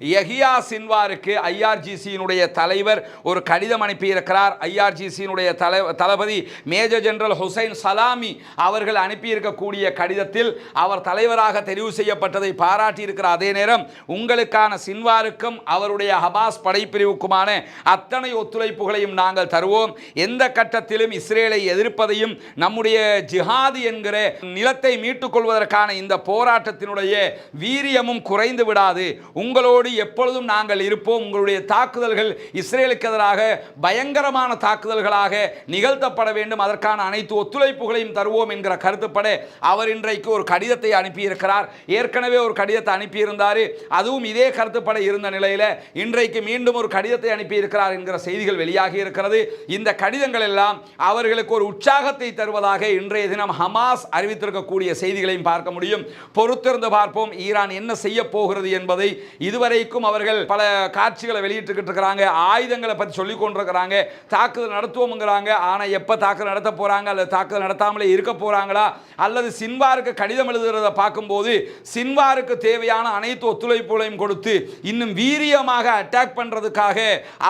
யஹியா சின்வாருக்கு ஐஆர்ஜிசியினுடைய தலைவர் ஒரு கடிதம் அனுப்பியிருக்கிறார். ஐஆர்ஜிசியினுடைய தலை தளபதி மேஜர் ஜெனரல் ஹுசைன் சலாமி அவர்கள் அனுப்பியிருக்கக்கூடிய கடிதத்தில் அவர் தலைவராக தெரிவு செய்யப்பட்டதை பாராட்டியிருக்கிறார். அதே நேரம் உங்களுக்கான சின்வாருக்கும் அவருடைய ஹமாஸ் படைப்பிரிவுக்குமான அத்தனை ஒத்துழைப்புகளையும் நாங்கள் தருவோம். எந்த கட்டத்திலும் இஸ்ரேலை எதிர்ப்பதையும் நம்முடைய ஜிஹாது என்கிற நிலத்தை மீட்டுக்கொள்வதற்கான இந்த போராட்டத்தினுடைய வீரியமும் குறைந்து விடாது. உங்களோடு எப்பொழுதும் நாங்கள் இருப்போம். உங்களுடைய தாக்குதல்கள் இஸ்ரேலுக்கு எதிராக பயங்கரமான தாக்குதல்களாக நிகழ்த்தப்பட வேண்டும். அதற்கான அனைத்து ஒத்துழைப்புகளையும் தருவோம் என்கிற கருத்துப்பட அவர் இன்றைக்கு ஒரு கடிதத்தை அனுப்பியிருக்கிறார். ஏற்கனவே ஒரு கடிதத்தை அனுப்பியிருந்தார். அதுவும் இதே கருத்துப்பட இருந்த நிலையில் இன்றைக்கு மீண்டும் ஒரு கடிதத்தை அனுப்பியிருக்கிறார் என்கிற செய்திகள் வெளியாகி இருக்கிறது. இந்த கடிதங்கள் எல்லாம் அவர்களுக்கு ஒரு உற்சாகத்தை தருவதாக இன்றைய தினம் ஹமாஸ் அறிவித்திருக்கக்கூடிய செய்திகளையும் பார்க்க முடியும். பொறுத்திருந்து பார்ப்போம். ஈரான் என்ன செய்ய போகிறது என்பதை இதுவரை இதுவரைக்கும் அவர்கள் பல காட்சிகளை வெளியிட்டுக்கிட்டு இருக்கிறாங்க ஆயுதங்களை பற்றி சொல்லி கொண்டிருக்கிறாங்க தாக்குதல் நடத்துவோம்ங்கிறாங்க. ஆனால் எப்போ தாக்குதல் நடத்த போகிறாங்க அல்லது தாக்குதல் நடத்தாமலே இருக்க போகிறாங்களா அல்லது சின்வாருக்கு கடிதம் எழுதுகிறத பார்க்கும்போது சின்வாருக்கு தேவையான அனைத்து ஒத்துழைப்புகளையும் கொடுத்து இன்னும் வீரியமாக அட்டாக் பண்ணுறதுக்காக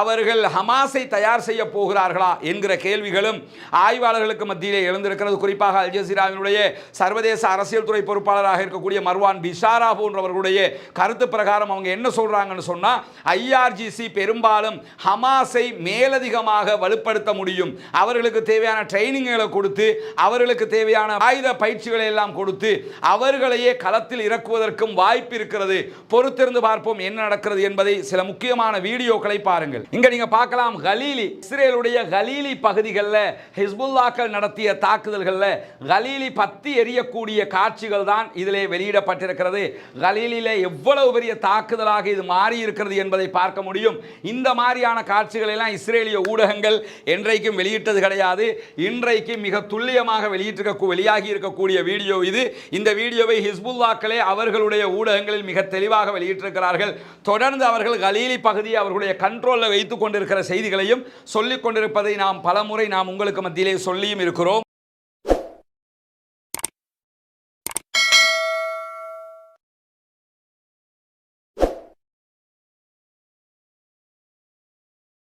அவர்கள் ஹமாஸை தயார் செய்ய போகிறார்களா என்கிற கேள்விகளும் ஆய்வாளர்களுக்கு மத்தியிலே எழுந்திருக்கிறது. குறிப்பாக அல் ஜசீராவினுடைய சர்வதேச அரசியல் துறை பொறுப்பாளராக இருக்கக்கூடிய மர்வான் பிஷாரா போன்றவர்களுடைய கருத்து பிரகாரம் அவங்க என்ன சொல்றாங்கன்னு சொன்னா ஐஆர்ஜிசி பெரும்பாலும் ஹமாஸை மேலதிகமாக வலுப்படுத்த முடியும். அவர்களுக்கு தேவையான ட்ரைனிங்களை கொடுத்து அவர்களுக்கு தேவையான ஆயுத பயிற்சிகளை எல்லாம் கொடுத்து அவர்களையே களத்தில் இறக்குவதற்கும் வாய்ப்பு இருக்கிறது. பொறுத்திருந்து பார்ப்போம் என்ன நடக்கிறது என்பதை சில முக்கியமான வீடியோக்களை பாருங்கள். இங்க நீங்க பார்க்கலாம் கலீலி. இஸ்ரேலுடைய கலீலி பகுதிகளில் ஹிஸ்புல்லாக்கள் நடத்திய தாக்குதல்களில் கலீலி பத்தி எரியக்கூடிய காட்சிகள் தான் இதிலே வெளியிடப்பட்டிருக்கிறது. கலீலில எவ்வளவு பெரிய தாக்குதலாக இது மாறி இருக்கிறது என்பதை பார்க்க முடியும். இந்த மாதிரியான காட்சிகளெல்லாம் இஸ்ரேலிய ஊடகங்கள் என்றைக்கும் வெளியிட்டது கிடையாது. இன்றைக்கு மிக துல்லியமாக வெளியிட்டிருக்க வெளியாகி இருக்கக்கூடிய வீடியோ இது. இந்த வீடியோவை ஹிஸ்புல்லாக்களே அவர்களுடைய ஊடகங்களில் மிக தெளிவாக வெளியிட்டிருக்கிறார்கள். தொடர்ந்து அவர்கள் கலீலி பகுதியை அவர்களுடைய கண்ட்ரோலில் வைத்துக் கொண்டிருக்கிற செய்திகளையும் சொல்லிக் கொண்டிருப்பதை நாம் பலமுறை நாம் உங்களுக்கு மத்தியிலே சொல்லியும் இருக்கிறோம்.